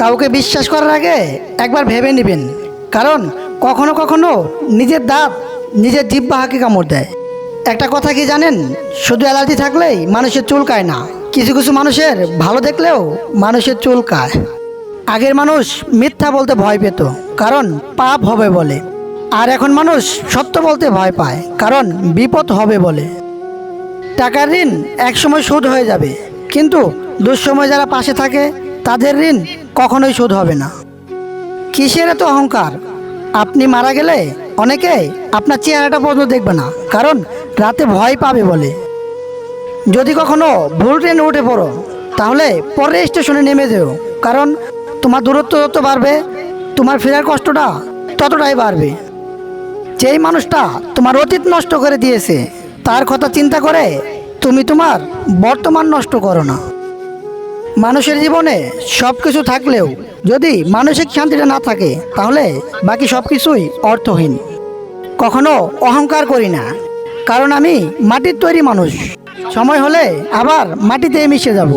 কাউকে বিশ্বাস করার আগে একবার ভেবে নেবেন। কারণ কখনো কখনো নিজের দাঁত, নিজের জিব্বা হাঁকে কামড় দেয়। একটা কথা কি জানেন? শুধু অ্যালার্জি থাকলেই মানুষের চুলকায় না। কিছু কিছু মানুষের ভালো দেখলেও মানুষের চুলকায় আগের মানুষ মিথ্যা বলতে ভয় পেত, কারণ পাপ হবে বলে। আর এখন মানুষ সত্য বলতে ভয় পায়, কারণ বিপদ হবে বলে। টাকার ঋণ একসময় শোধ হয়ে যাবে। কিন্তু দুঃসময় যারা পাশে থাকে, তাদের ঋণ কখনোই শোধ হবে না। কিসের এত অহংকার? আপনি মারা গেলে অনেকে আপনার চেহারাটা পর্যন্ত দেখবে না, কারণ রাতে ভয় পাবে বলে। যদি কখনো ভুল ট্রেনে উঠে পড়ো, তাহলে পরের স্টেশনে নেমে যেও, কারণ তোমার দূরত্ব যত বাড়বে, তোমার ফেরার কষ্টটা ততটাই বাড়বে। যেই মানুষটা তোমার অতীত নষ্ট করে দিয়েছে, তার কথা চিন্তা করে তুমি তোমার বর্তমান নষ্ট করো না। মানুষের জীবনে সব কিছু থাকলেও যদি মানসিক শান্তিটা না থাকে, তাহলে বাকি সব কিছুই অর্থহীন। কখনো অহংকার করি না, কারণ আমি মাটির তৈরি মানুষ। সময় হলে আবার মাটিতে মিশে যাব।